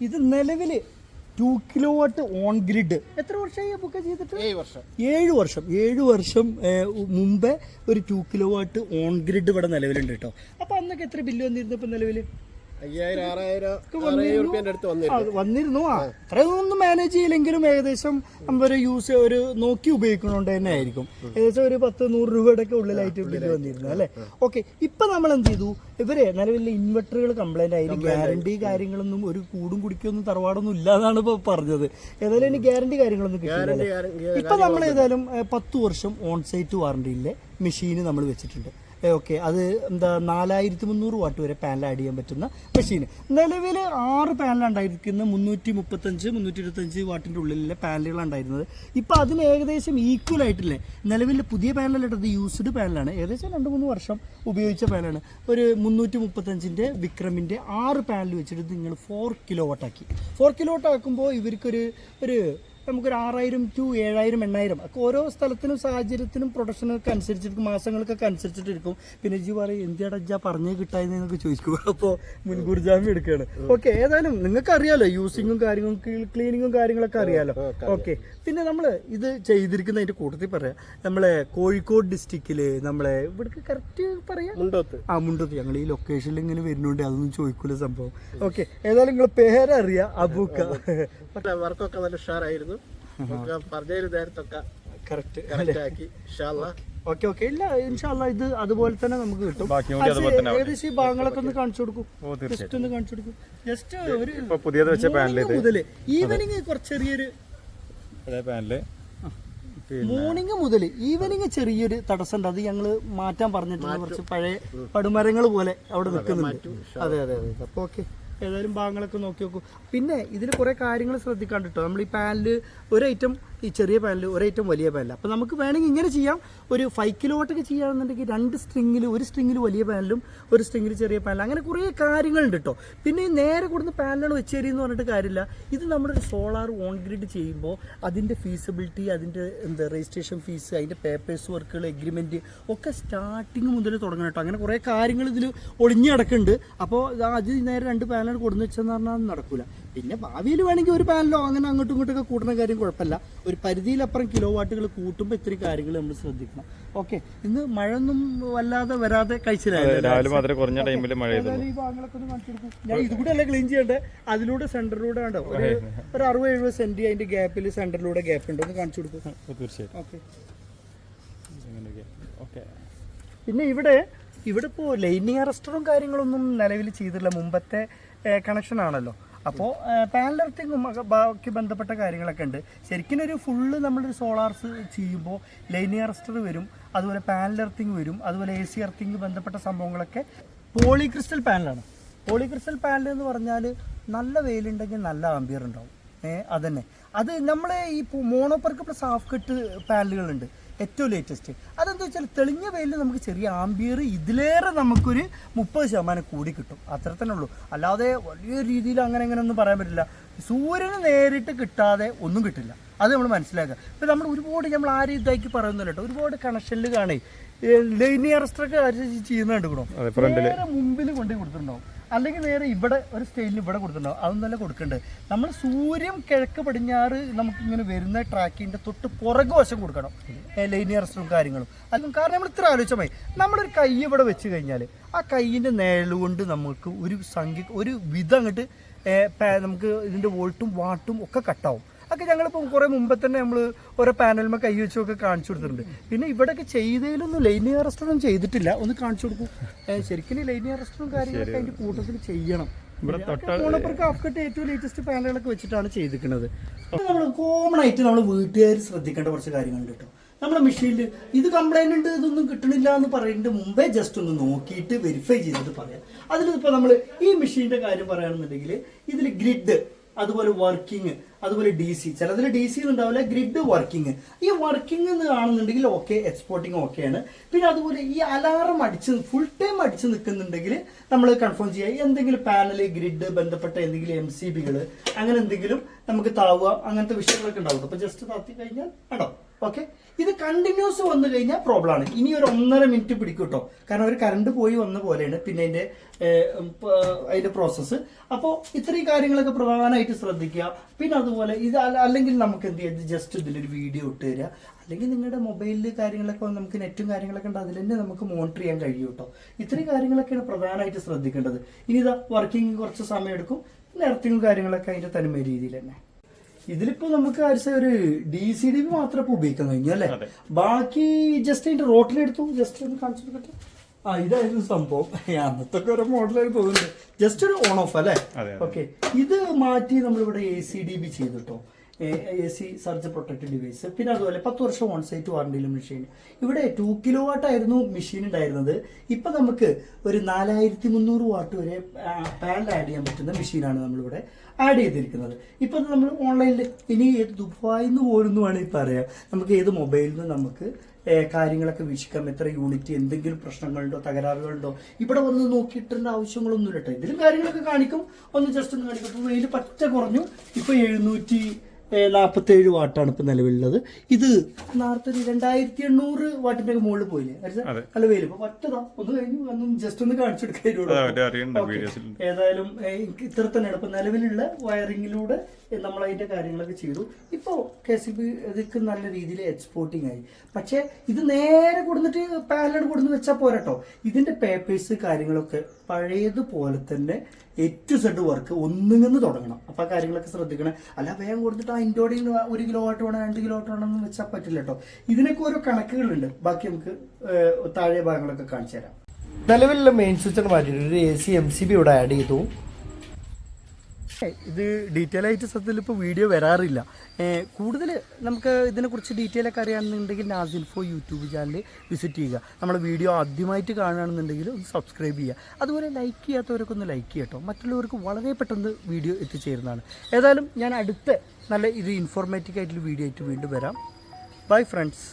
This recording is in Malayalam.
ഇത് നിലവിൽ two kilowatt on grid എത്ര വർഷമായി ബുക്ക് ചെയ്തിട്ട്? ഏഴ് വർഷം. ഏഴ് വർഷം. ഏഴ് വർഷം മുമ്പേ ഒരു two kilowatt on grid ഇവിടെ നിലവിലുണ്ട് കേട്ടോ. അപ്പൊ അന്നൊക്കെ എത്ര ബില്ല് വന്നിരുന്നു ഇപ്പൊ നിലവിൽ അയ്യായിരം ആറായിരം ആറായിരം റുപ്യന്റെ അടുത്ത് വന്നിരുന്നു. വന്നിരുന്നു. ആ അത്രയൊന്നും മാനേജ് ചെയ്യില്ലെങ്കിലും ഏകദേശം നമ്മൾ യൂസ് ഒരു നോക്കി ഉപയോഗിക്കുന്നുണ്ട് തന്നെ ആയിരിക്കും. ഏകദേശം ഒരു പത്ത് നൂറ് രൂപയുടെ ഒക്കെ ഉള്ളിലായിട്ട് ബില്ല് വന്നിരുന്നു അല്ലേ? ഓക്കെ ഇപ്പൊ നമ്മൾ എന്ത് ചെയ്തു? ഇവരെ നിലവിലെ ഇൻവെർട്ടറുകൾ കംപ്ലൈന്റ് ആയി. ഗ്യാരണ്ടി കാര്യങ്ങളൊന്നും ഒരു കൂടും കുടിക്കൊന്നും തറവാടൊന്നും ഇല്ലാന്നാണ് ഇപ്പൊ പറഞ്ഞത്. ഏതായാലും ഇനി ഗ്യാരണ്ടി കാര്യങ്ങളൊന്നും കിട്ടില്ല ഇപ്പൊ നമ്മൾ ഏതായാലും പത്ത് വർഷം ഓൺ സൈറ്റ് വാറണ്ടിയിലെ മെഷീന് നമ്മൾ വെച്ചിട്ടുണ്ട്. ഓക്കെ. അത് എന്താ നാലായിരത്തി മുന്നൂറ് വാട്ട് വരെ പാനൽ ആഡ് ചെയ്യാൻ പറ്റുന്ന മെഷീൻ നിലവിൽ ആറ് പാനലുണ്ടായിരിക്കുന്ന മുന്നൂറ്റി മുപ്പത്തഞ്ച് മുന്നൂറ്റി ഇരുപത്തഞ്ച് വാട്ടിന്റെ ഉള്ളിലെ പാനലുകളാണ് ഉണ്ടായിരുന്നത്. ഇപ്പോൾ അതിന് ഏകദേശം ഈക്വൽ ആയിട്ടില്ലേ? നിലവിൽ പുതിയ പാനലല്ല അത് യൂസ്ഡ് പാനലാണ്. ഏകദേശം രണ്ട് മൂന്ന് വർഷം ഉപയോഗിച്ച പാനലാണ്. ഒരു മുന്നൂറ്റി മുപ്പത്തഞ്ചിന്റെ വിക്രമിന്റെ ആറ് പാനൽ വെച്ചിട്ട് നിങ്ങൾ ഫോർ കിലോ വാട്ടാക്കി ഫോർ കിലോ വാട്ടാക്കുമ്പോൾ ഇവർക്കൊരു ഒരു നമുക്കൊരു ആറായിരം ടു ഏഴായിരം എണ്ണായിരം ഒക്കെ ഓരോ സ്ഥലത്തിനും സാഹചര്യത്തിനും പ്രൊഡക്ഷനൊക്കെ അനുസരിച്ചിരിക്കും മാസങ്ങൾക്കൊക്കെ അനുസരിച്ചിട്ടിരിക്കും. പിന്നെ ജി പറയും എന്തിയാടാ ജാ പറഞ്ഞേ കിട്ടായെന്ന് നിങ്ങൾക്ക് ചോദിക്കുക അപ്പോൾ മുൻകൂർ ജാമ്യം എടുക്കുകയാണ്. ഓക്കെ ഏതായാലും നിങ്ങൾക്ക് അറിയാലോ യൂസിങ്ങും കാര്യങ്ങളും ക്ലീനിങ്ങും കാര്യങ്ങളൊക്കെ അറിയാലോ. ഓക്കെ പിന്നെ നമ്മൾ ഇത് ചെയ്തിരിക്കുന്നതിന്റെ കൂട്ടത്തിൽ പറയാം. നമ്മളെ കോഴിക്കോട് ഡിസ്ട്രിക്റ്റിൽ നമ്മളെ ഇവിടേക്ക് കറക്റ്റ് പറയാം? മുണ്ടോത്ത്. ആ മുണ്ടത്ത്. ഞങ്ങൾ ഈ ലൊക്കേഷനിൽ ഇങ്ങനെ വരുന്നുണ്ട്. അതൊന്നും ചോദിക്കൂല സംഭവം. ഓക്കെ ഏതായാലും നിങ്ങൾ പേരറിയാം അബൂക്ക. വർക്കൊക്കെ നല്ല ഉഷാറായിരുന്നു. ഒക്കെ പറഞ്ഞൊരു നേരത്തൊക്കെ കറക്റ്റ് കറക്റ്റ് ആക്കി. ഇൻഷാല്ലാ ഓക്കെ. ഓക്കെ ഇല്ല ഇൻഷാല്ല ഇത് അതുപോലെ തന്നെ നമുക്ക് കിട്ടും. ബാക്കി കൂടി അതുപോലെ തന്നെ ഏകദേശം ഈ ഭാഗങ്ങളൊക്കെ ഒന്ന് കാണിച്ചു കൊടുക്കും. ജസ്റ്റ് ഒന്ന് കാണിച്ചു കൊടുക്കും. ജസ്റ്റ് ഒരു പുതിയത് വെച്ച പാനൽ ഈവനിങ് കുറച്ച് ചെറിയൊരു അതേ പാനൽ മോർണിംഗ് മുതൽ ഈവനിങ് ചെറിയൊരു തടസ്സം ഉണ്ട്. അത് ഞങ്ങൾ മാറ്റാൻ പറഞ്ഞിട്ടുണ്ട്. കുറച്ച് പഴയ പടുമരങ്ങൾ പോലെ അവിടെ നിൽക്കുന്നുണ്ട്. അതെ അതെ അതെ. അപ്പോൾ ഓക്കെ. ഏതായാലും ഭാഗങ്ങളൊക്കെ നോക്കി നോക്കൂ. പിന്നെ ഇതിൽ കുറേ കാര്യങ്ങൾ ശ്രദ്ധിക്കാണ്ട് കേട്ടോ നമ്മൾ ഈ പാനൽ ഒരു ഐറ്റം ഈ ചെറിയ പാനൽ ഒരു ഐറ്റം വലിയ പാനൽ. അപ്പോൾ നമുക്ക് വേണമെങ്കിൽ ഇങ്ങനെ ചെയ്യാം. ഒരു ഫൈവ് കിലോ വാട്ടൊക്കെ ചെയ്യാമെന്നുണ്ടെങ്കിൽ രണ്ട് സ്ട്രിങ്ങിൽ ഒരു സ്ട്രിങ്ങിൽ വലിയ പാനലും ഒരു സ്ട്രിങ്ങിൽ ചെറിയ പാനലും. അങ്ങനെ കുറേ കാര്യങ്ങളുണ്ട് കേട്ടോ പിന്നെ ഈ നേരെ കൊടുത്ത് പാനലാണ് വെച്ച് എന്ന് പറഞ്ഞിട്ട് കാര്യമില്ല. ഇത് നമ്മളൊരു സോളാർ ഓൺ ഗ്രിഡ് ചെയ്യുമ്പോൾ അതിന്റെ ഫീസിബിലിറ്റി അതിന്റെ എന്താ രജിസ്ട്രേഷൻ ഫീസ് അതിന്റെ പേപ്പേഴ്സ് വർക്കുകൾ എഗ്രിമെന്റ് ഒക്കെ സ്റ്റാർട്ടിങ് മുതൽ തുടങ്ങണം കേട്ടോ അങ്ങനെ കുറേ കാര്യങ്ങൾ ഇതിൽ ഒളിഞ്ഞു കിടക്കുന്നുണ്ട് അപ്പോൾ അത് നേരെ രണ്ട് പാനൽ കൊടുന്ന് വെച്ചെന്ന് പറഞ്ഞാൽ അത് നടക്കില്ല പിന്നെ ഭാവിയിൽ വേണമെങ്കിൽ ഒരു പാനലോ അങ്ങനെ അങ്ങോട്ടും ഇങ്ങോട്ടൊക്കെ കൂട്ടുന്ന കാര്യം കുഴപ്പമില്ല. ഒരു പരിധിയിലപ്പുറം കിലോ വാട്ടുകൾ കൂട്ടുമ്പോൾ ഇത്രയും കാര്യങ്ങൾ നമ്മൾ ശ്രദ്ധിക്കണം. ഓക്കെ. ഇന്ന് ഒന്നും വല്ലാതെ വരാതെ കഴിച്ചില്ലായിരുന്നു മാത്രമേ കുറഞ്ഞ ടൈമിൽ മഴ ചെയ്തു ഏതായാലും ഈ ഭാഗങ്ങളൊക്കെ ഒന്ന് കാണിച്ചു കൊടുക്കൂ. ഞാൻ ഇതുകൂടെ അല്ല ക്ലീൻ ചെയ്യണ്ടേ? അതിലൂടെ സെന്ററിലൂടെ ഉണ്ടോ ഒരു ഒരു അറുപത് എഴുപത് സെന്റ് അതിന്റെ ഗ്യാപ്പിൽ സെന്ററിലൂടെ ഗ്യാപ്പ് ഉണ്ട്. ഒന്ന് കാണിച്ചു കൊടുക്കും. തീർച്ചയായിട്ടും. ഓക്കെ. പിന്നെ ഇവിടെ ഇവിടെ ഇപ്പോൾ ലൈനിങ് അറസ്റ്ററും കാര്യങ്ങളൊന്നും നിലവിൽ ചെയ്തിട്ടില്ല. മുമ്പത്തെ കണക്ഷൻ ആണല്ലോ. അപ്പോൾ പാനൽ എർത്തിങ്ങും ബാക്കി ബന്ധപ്പെട്ട കാര്യങ്ങളൊക്കെ ഉണ്ട്. ശരിക്കും ഒരു ഫുള്ള് നമ്മളൊരു സോളാർസ് ചെയ്യുമ്പോൾ ലൈനിങ് അറസ്റ്റർ വരും. അതുപോലെ പാനൽ എർത്തിങ് വരും. അതുപോലെ എ സി എർത്തിങ് ബന്ധപ്പെട്ട സംഭവങ്ങളൊക്കെ പോളി ക്രിസ്റ്റൽ പാനലാണ് പോളി ക്രിസ്റ്റൽ പാനൽ എന്ന് പറഞ്ഞാൽ നല്ല വെയിലുണ്ടെങ്കിൽ നല്ല ആംബിയർ ഉണ്ടാവും. ഏഹ് അതന്നെ. അത് നമ്മളെ ഈ മോണോപ്പർക്ക് പ്ലസ് ഹാഫ് കെട്ട് പാനലുകളുണ്ട് ഏറ്റവും ലേറ്റസ്റ്റ് അതെന്താ വെച്ചാൽ തെളിഞ്ഞ വെയിലിൽ നമുക്ക് ചെറിയ ആംബിയർ ഇതിലേറെ നമുക്കൊരു മുപ്പത് ശതമാനം കൂടി കിട്ടും. അത്ര തന്നെ ഉള്ളൂ. അല്ലാതെ വലിയ രീതിയിൽ അങ്ങനെ അങ്ങനെ ഒന്നും പറയാൻ പറ്റില്ല. സൂര്യന് നേരിട്ട് കിട്ടാതെ ഒന്നും കിട്ടില്ല. അത് നമ്മൾ മനസ്സിലാക്കുക. ഇപ്പം നമ്മൾ ഒരുപാട് നമ്മൾ ആ ഇതാക്കി പറയുന്നില്ല കേട്ടോ? ഒരുപാട് കണക്ഷനിൽ കാണേ. ലൈനിയർ സ്ട്രക്ക് ചെയ്യുന്നുണ്ട് കൂടോ മുമ്പിൽ കൊണ്ടുപോയി കൊടുത്തിട്ടുണ്ടാവും. അല്ലെങ്കിൽ നേരെ ഇവിടെ ഒരു സ്റ്റൈലിൽ ഇവിടെ കൊടുത്തിട്ടുണ്ടാവും. തന്നെ കൊടുക്കേണ്ടത് നമ്മൾ സൂര്യൻ കിഴക്ക് പടിഞ്ഞാറ് നമുക്ക് ഇങ്ങനെ വരുന്ന ട്രാക്കിന്റെ തൊട്ട് പുറകു വശം കൊടുക്കണം. ലൈനിയർസും കാര്യങ്ങളും. അതും കാരണം നമ്മൾ ഇത്ര ആലോചിച്ചാൽ മതി നമ്മളൊരു കൈ ഇവിടെ വെച്ച് കഴിഞ്ഞാൽ ആ കൈയിന്റെ നേളുകൊണ്ട് നമുക്ക് ഒരു സംഖ്യ ഒരു വിധം അങ്ങോട്ട് നമുക്ക് ഇതിന്റെ വോൾട്ടും വാട്ടും ഒക്കെ കട്ടാവും ഒക്കെ ഞങ്ങളിപ്പോൾ കുറേ മുമ്പ് തന്നെ നമ്മൾ ഓരോ പാനലിമ കൈ വെച്ചൊക്കെ കാണിച്ചു കൊടുത്തിട്ടുണ്ട്. പിന്നെ ഇവിടെയൊക്കെ ചെയ്തതിലൊന്നും ലൈനി അറസ്റ്റൊന്നും ചെയ്തിട്ടില്ല. ഒന്ന് കാണിച്ചു കൊടുക്കും. ശരിക്കും ലൈനിയ അറസ്റ്ററും കാര്യങ്ങളൊക്കെ അതിന്റെ കൂട്ടത്തിൽ ചെയ്യണം. ഏറ്റവും ലേറ്റസ്റ്റ് പാനലുകളൊക്കെ വെച്ചിട്ടാണ് ചെയ്തിരിക്കുന്നത്. നമ്മൾ കോമൺ ആയിട്ട് നമ്മൾ വീട്ടുകാർ ശ്രദ്ധിക്കേണ്ട കുറച്ച് കാര്യങ്ങളുണ്ട് കേട്ടോ നമ്മുടെ മെഷീനിൽ ഇത് കംപ്ലൈന്റ് ഉണ്ട് ഇതൊന്നും കിട്ടണില്ല എന്ന് പറയുന്നതിന് മുമ്പേ ജസ്റ്റ് ഒന്ന് നോക്കിയിട്ട് വെരിഫൈ ചെയ്തിട്ട് പറയാം. അതിലിപ്പോൾ നമ്മൾ ഈ മെഷീന്റെ കാര്യം പറയുകയാണെന്നുണ്ടെങ്കിൽ ഇതിൽ ഗ്രിഡ് അതുപോലെ വർക്കിംഗ് അതുപോലെ ഡി സി ചിലതിൽ ഡി സി ഉണ്ടാവില്ല ഗ്രിഡ് വർക്കിംഗ് ഈ വർക്കിംഗ് എന്ന് കാണുന്നുണ്ടെങ്കിൽ ഓക്കെ എക്സ്പോർട്ടിങ് ഓക്കെയാണ് പിന്നെ അതുപോലെ ഈ അലാറം അടിച്ച് ഫുൾ ടൈം അടിച്ച് നിൽക്കുന്നുണ്ടെങ്കിൽ നമ്മൾ കൺഫേം ചെയ്യുക എന്തെങ്കിലും പാനൽ ഗ്രിഡ് ബന്ധപ്പെട്ട എന്തെങ്കിലും എം സി ബികൾ അങ്ങനെ എന്തെങ്കിലും നമുക്ക് താവുക അങ്ങനത്തെ വിഷയങ്ങളൊക്കെ ഉണ്ടാവും. അപ്പോൾ ജസ്റ്റ് താത്തി കഴിഞ്ഞാൽ ഉണ്ടോ ഓക്കെ ഇത് കണ്ടിന്യൂസ് വന്നു കഴിഞ്ഞാൽ പ്രോബ്ലം ആണ്. ഇനി ഒരു ഒന്നര മിനിറ്റ് പിടിക്കും കേട്ടോ കാരണം ഒരു കറണ്ട് പോയി വന്ന പോലെയാണ് പിന്നെ അതിന്റെ അതിന്റെ പ്രോസസ്സ് അപ്പോൾ ഇത്രയും കാര്യങ്ങളൊക്കെ പ്രധാനമായിട്ട് ശ്രദ്ധിക്കുക. പിന്നെ അതുപോലെ ഇത് അല്ലെങ്കിൽ നമുക്ക് എന്ത് ചെയ്യാം? ജസ്റ്റ് ഇതിലൊരു വീഡിയോ ഇട്ട് തരിക അല്ലെങ്കിൽ നിങ്ങളുടെ മൊബൈലിൽ കാര്യങ്ങളൊക്കെ നമുക്ക് നെറ്റും കാര്യങ്ങളൊക്കെ ഉണ്ട് അതിൽ തന്നെ നമുക്ക് മോണിറ്റർ ചെയ്യാൻ കഴിയും കേട്ടോ ഇത്രയും കാര്യങ്ങളൊക്കെയാണ് പ്രധാനമായിട്ട് ശ്രദ്ധിക്കേണ്ടത്. ഇനി ഇതാ വർക്കിംഗ് കുറച്ച് സമയം എടുക്കും. പിന്നെ കാര്യങ്ങളൊക്കെ അതിന്റെ തനിമ രീതിയിൽ തന്നെ. ഇതിലിപ്പോ നമുക്ക് ഒരു ഡി സി ഡി പി മാത്രം ഇപ്പൊ ഉപയോഗിക്കാൻ കഴിഞ്ഞു അല്ലെ? ബാക്കി ജസ്റ്റ് അതിന്റെ റോട്ടിലെടുത്തു ജസ്റ്റ് ഒന്ന് കാണിച്ചു കൊടുക്കട്ടെ? ആ ഇതായിരുന്നു സംഭവം. അന്നത്തെ ഒരു മോഡലായി തോന്നുന്നുണ്ട്. ജസ്റ്റ് ഒരു ഓൺ ഓഫ് അല്ലേ. ഓക്കെ ഇത് മാറ്റി നമ്മളിവിടെ എ സി ഡി ബി ചെയ്തിട്ടോ A C surge protect device പിന്നെ അതുപോലെ പത്ത് വർഷം ഓൺ സൈറ്റ് വാറണ്ടിയിലെ മെഷീൻ ഇവിടെ ടു കിലോ വാട്ട് ആയിരുന്നു മെഷീൻ ഉണ്ടായിരുന്നത്. ഇപ്പൊ നമുക്ക് ഒരു നാലായിരത്തി മുന്നൂറ് വാട്ട് വരെ പാനൽ ആഡ് ചെയ്യാൻ പറ്റുന്ന മെഷീനാണ് നമ്മളിവിടെ ആഡ് ചെയ്തിരിക്കുന്നത്. ഇപ്പൊ നമ്മൾ ഓൺലൈനിൽ ഇനി ഏത് ദുബായിൽ നിന്ന് പോലും വേണമെങ്കിൽ പറയാം നമുക്ക് ഏത് മൊബൈലിൽ നിന്ന് നമുക്ക് കാര്യങ്ങളൊക്കെ വീക്ഷിക്കാം. എത്ര യൂണിറ്റ് എന്തെങ്കിലും പ്രശ്നങ്ങളുണ്ടോ തകരാറുകളുണ്ടോ? ഇവിടെ വന്ന് നോക്കിയിട്ടേണ്ട ആവശ്യങ്ങളൊന്നും കേട്ടോ ഇതിലും കാര്യങ്ങളൊക്കെ കാണിക്കും. ഒന്ന് ജസ്റ്റ് ഒന്ന് കാണിക്കും. അപ്പോൾ വെയിൽ പറ്റ കുറഞ്ഞു. ഇപ്പൊ എഴുന്നൂറ്റി നാൽപ്പത്തി ഏഴ് വാട്ടാണ് ഇപ്പൊ നിലവിലുള്ളത്. ഇത് നേരത്തെ ഒരു രണ്ടായിരത്തി എണ്ണൂറ് വാട്ടിന്റെ ഒക്കെ മുകളിൽ പോയില്ലേ? അല്ല. നല്ല വെയിൽ. പറ്റതാ ഒന്ന് കഴിഞ്ഞു ഒന്നും ജസ്റ്റ് ഒന്ന് കാണിച്ചു. ഏതായാലും ഇത്ര തന്നെയാണ്. ഇപ്പൊ നിലവിലുള്ള വയറിങ്ങിലൂടെ നമ്മൾ അതിന്റെ കാര്യങ്ങളൊക്കെ ചെയ്തു. ഇപ്പോ കെ സി ബി ഇതൊക്കെ നല്ല രീതിയിൽ എക്സ്പോർട്ടിങ് ആയി. പക്ഷേ ഇത് നേരെ കൊടുത്തിട്ട് പാലഡ് കൊടുന്ന് വെച്ചാൽ പോരാട്ടോ. ഇതിന്റെ പേപ്പേഴ്സ് കാര്യങ്ങളൊക്കെ പഴയതുപോലെ തന്നെ ഏറ്റു സെഡ് വർക്ക് ഒന്നുങ്ങന്ന് തുടങ്ങണം. അപ്പൊ ആ കാര്യങ്ങളൊക്കെ ശ്രദ്ധിക്കണം. അല്ല വേഗം കൊടുത്തിട്ട് അതിന്റെ ഒരു കിലോ ആട്ട് വേണം രണ്ട് കിലോ ആട്ട് വേണം എന്ന് വെച്ചാൽ പറ്റില്ല കേട്ടോ ഇതിനൊക്കെ ഓരോ കണക്കുകളുണ്ട്. ബാക്കി നമുക്ക് താഴെ ഭാഗങ്ങളൊക്കെ കാണിച്ചു തരാം. നിലവിലുള്ള മെയിൻ സ്വിച്ച് മാറ്റിയിട്ട് ഒരു A C M C B ഇവിടെ ആഡ് ചെയ്തു. ഇത് ഡീറ്റെയിൽ ആയിട്ട് സത്യത്തിൽ ഇപ്പോൾ വീഡിയോ വരാറില്ല. കൂടുതൽ നമുക്ക് ഇതിനെക്കുറിച്ച് ഡീറ്റെയിൽ ഒക്കെ അറിയാമെന്നുണ്ടെങ്കിൽ നാസിൽഫോ യൂട്യൂബ് ചാനൽ വിസിറ്റ് ചെയ്യുക. നമ്മുടെ വീഡിയോ ആദ്യമായിട്ട് കാണുകയാണെന്നുണ്ടെങ്കിൽ ഒന്ന് സബ്സ്ക്രൈബ് ചെയ്യുക. അതുപോലെ ലൈക്ക് ചെയ്യാത്തവരൊക്കെ ഒന്ന് ലൈക്ക് ചെയ്യട്ടോ. മറ്റുള്ളവർക്ക് വളരെ പെട്ടെന്ന് വീഡിയോ എത്തിച്ചേരുന്നതാണ്. ഏതായാലും ഞാൻ അടുത്ത നല്ല ഇത് ഇൻഫോർമേറ്റീവ് ആയിട്ടുള്ള വീഡിയോ ആയിട്ട് വീണ്ടും വരാം. Bye friends